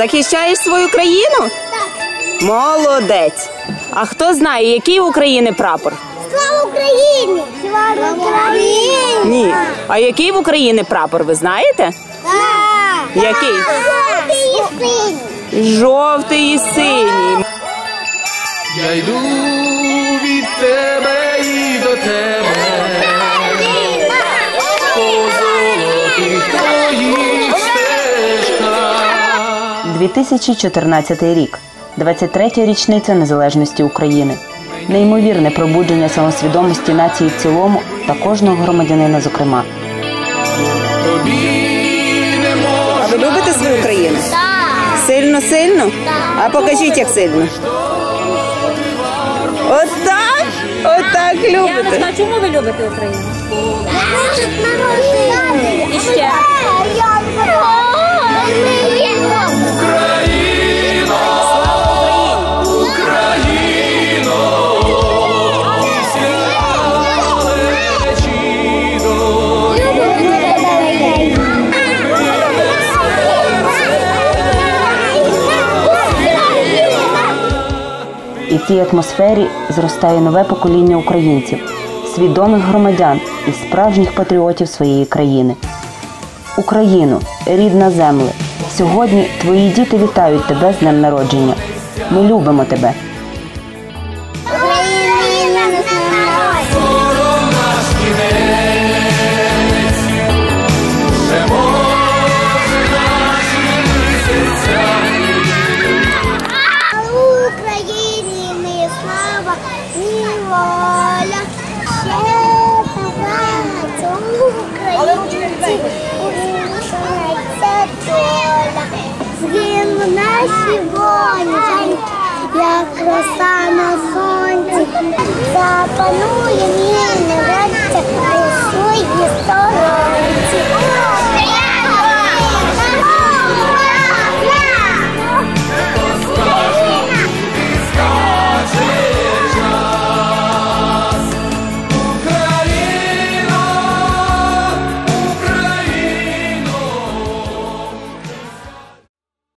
Захищаєш свою країну? Так. Молодець. А хто знає, який у України прапор? Слава Україні! Слава Україні! Ні. А який в Україні прапор, ви знаєте? Так. Який? Жовтий і синій. Жовтий і синій. Я йду 2014 рік. 23-я річниця незалежності України. Неймовірне пробудження самосвідомості нації в цілому та кожного громадянина, зокрема. Тобі не А ви любите свою країну? Так. Сильно, сильно? А покажіть, як сильно. Отак? Отак любите. Яночка, а чому ви любите Україну? І І в цій атмосфері зростає нове покоління українців, свідомих громадян і справжніх патріотів своєї країни. Україну, рідна земле, сьогодні твої діти вітають тебе з днем народження. Ми любимо тебе. Воля, ще багато українців, урушається доля. Згину наші воні, як роса на сонці,